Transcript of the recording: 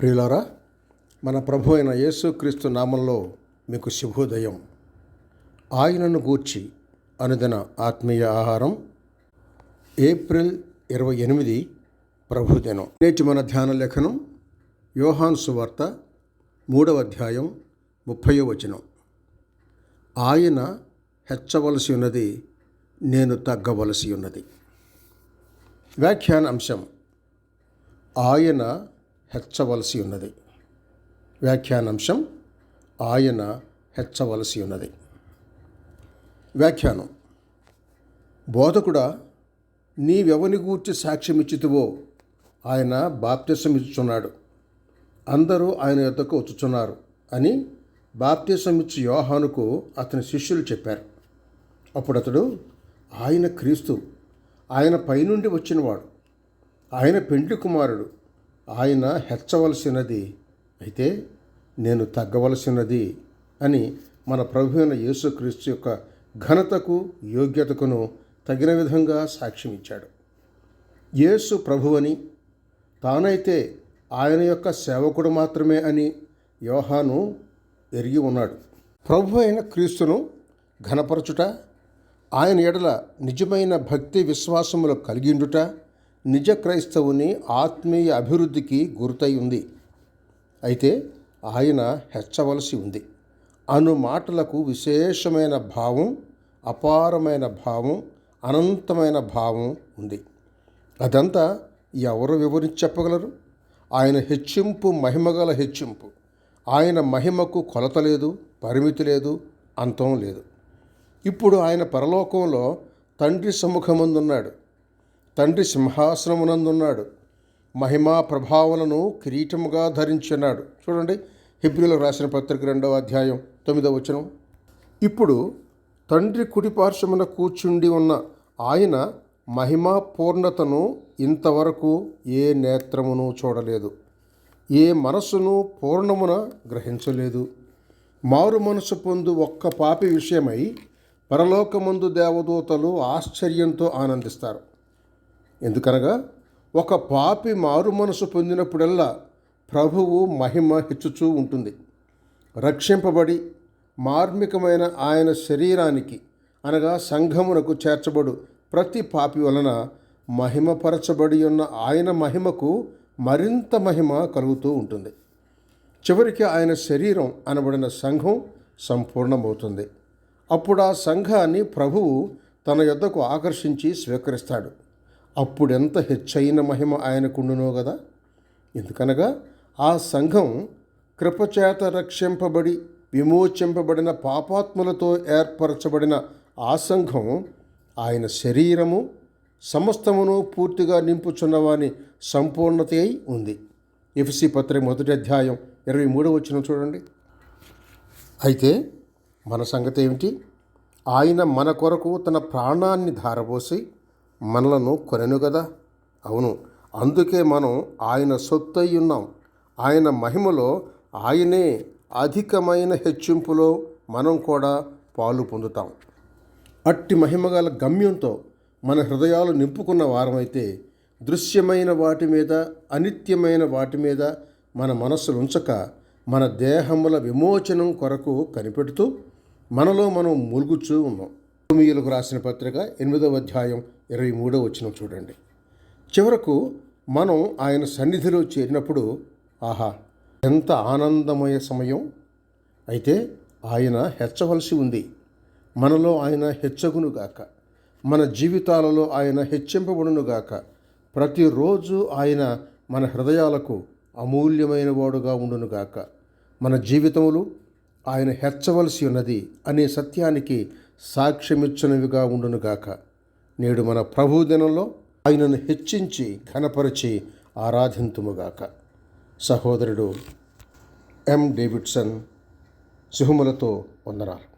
ప్రియులారా మన ప్రభు అయిన యేసుక్రీస్తు నామంలో మీకు శుభోదయం. ఆయనను గూర్చి అనుదిన ఆత్మీయ ఆహారం. ఏప్రిల్ ఇరవై ఎనిమిది ప్రభుదినం నేటి మన ధ్యాన లేఖనం యోహాన్ సువార్త మూడవ అధ్యాయం ముప్పయో వచనం. ఆయన హెచ్చవలసి ఉన్నది నేను తగ్గవలసి ఉన్నది. వ్యాఖ్యాన అంశం ఆయన హెచ్చవలసి ఉన్నది వ్యాఖ్యానాంశం ఆయన హెచ్చవలసి ఉన్నది వ్యాఖ్యానం. బోధకుడా నీవెవని గూర్చి సాక్ష్యమిచ్చితువో ఆయన బాప్తిసం ఇచ్చుచున్నాడు అందరూ ఆయన యొద్దకు వచ్చుచున్నారు అని బాప్తిసం ఇచ్చి యోహానుకు అతని శిష్యులు చెప్పారు. అప్పుడు అతడు ఆయన క్రీస్తు ఆయన పైనుండి వచ్చినవాడు ఆయన పెండ్లి కుమారుడు ఆయన హెచ్చవలసినది అయితే నేను తగ్గవలసినది అని మన ప్రభు అయిన యేసుక్రీస్తు యొక్క ఘనతకు యోగ్యతకును తగిన విధంగా సాక్ష్యం ఇచ్చాడు యేసు ప్రభువని తానైతే ఆయన యొక్క సేవకుడు మాత్రమే అని యోహాను ఎరిగి ఉన్నాడు. ప్రభు అయిన క్రీస్తును ఘనపరచుట ఆయన ఎడల నిజమైన భక్తి విశ్వాసములు కలిగిండుట నిజ క్రైస్తవుని ఆత్మీయ అభివృద్ధికి గుర్తయి ఉంది. అయితే ఆయన హెచ్చవలసి ఉంది. అను మాటలకు విశేషమైన భావం అపారమైన భావం అనంతమైన భావం ఉంది. అదంతా ఎవరు వివరించి చెప్పగలరు? ఆయన హెచ్చింపు మహిమగల హెచ్చింపు. ఆయన మహిమకు కొలత లేదు పరిమితి లేదు అంతం లేదు. ఇప్పుడు ఆయన పరలోకంలో తండ్రి సముఖముందున్నాడు. తండ్రి సింహాసనమునందున్నాడు. మహిమా ప్రభావాలను కిరీటముగా ధరించున్నాడు చూడండి హిబ్రిలకు రాసిన పత్రిక రెండవ అధ్యాయం తొమ్మిదవ వచనం. ఇప్పుడు తండ్రి కుడిపార్శ్వమున కూర్చుండి ఉన్న ఆయన మహిమా పూర్ణతను ఇంతవరకు ఏ నేత్రమును చూడలేదు. ఏ మనస్సును పూర్ణమున గ్రహించలేదు. మారు మనసు పొందు ఒక్క పాపి విషయమై పరలోకమందు దేవదూతలు ఆశ్చర్యంతో ఆనందిస్తారు. ఎందుకనగా ఒక పాపి మారు మనసు పొందినప్పుడల్లా ప్రభువు మహిమ హెచ్చుచూ ఉంటుంది. రక్షింపబడి మార్మికమైన ఆయన శరీరానికి అనగా సంఘమునకు చేర్చబడు ప్రతి పాపి వలన మహిమపరచబడి ఉన్న ఆయన మహిమకు మరింత మహిమ కలుగుతూ ఉంటుంది. చివరికి ఆయన శరీరం అనబడిన సంఘం సంపూర్ణమవుతుంది. అప్పుడు ఆ సంఘాన్ని ప్రభువు తన యొద్దకు ఆకర్షించి స్వీకరిస్తాడు. అప్పుడెంత హెచ్చైన మహిమ ఆయనకుండునో కదా ఎందుకనగా ఆ సంఘం కృపచేత రక్షింపబడి విమోచింపబడిన పాపాత్ములతో ఏర్పరచబడిన ఆ సంఘం ఆయన శరీరము సమస్తమును పూర్తిగా నింపుచున్నవాని సంపూర్ణత అయి ఉంది. ఎఫ్సి పత్రిక మొదటి అధ్యాయం ఇరవై మూడవ వచ్చిన చూడండి. అయితే మన సంగతి ఏమిటి ఆయన మన కొరకు తన ప్రాణాన్ని ధారపోసి మనలను కొనెను కదా అవును. అందుకే మనం ఆయన సొత్తు ఉన్నాం. ఆయన మహిమలో ఆయనే అధికమైన హెచ్చింపులో మనం కూడా పాలు పొందుతాం. అట్టి మహిమగల గమ్యంతో మన హృదయాలు నింపుకున్న వారమైతే దృశ్యమైన వాటి మీద అనిత్యమైన వాటి మీద మన మనస్సులు ఉంచక మన దేహముల విమోచనం కొరకు కనిపెడుతూ మనలో మనం ములుగుచూ ఉన్నాం. రోమియోలకు రాసిన పత్రిక ఎనిమిదవ అధ్యాయం ఇరవై మూడవ వచ్చిన చూడండి. చివరకు మనం ఆయన సన్నిధిలో చేరినప్పుడు ఆహా ఎంత ఆనందమయ సమయం. అయితే ఆయన హెచ్చవలసి ఉంది. మనలో ఆయన హెచ్చగునుగాక మన జీవితాలలో ఆయన హెచ్చింపబడునుగాక ప్రతిరోజు ఆయన మన హృదయాలకు అమూల్యమైన వాడుగా ఉండునుగాక మన జీవితములు ఆయన హెచ్చవలసి ఉన్నది అనే సత్యానికి సాక్ష్యమిచ్చినవిగా ఉండునుగాక నేడు మన ప్రభు దినంలో ఆయనను హెచ్చించి ఘనపరిచి ఆరాధింతుముగాక సహోదరుడు ఎం డేవిడ్సన్ శుభములతో వందనాలు.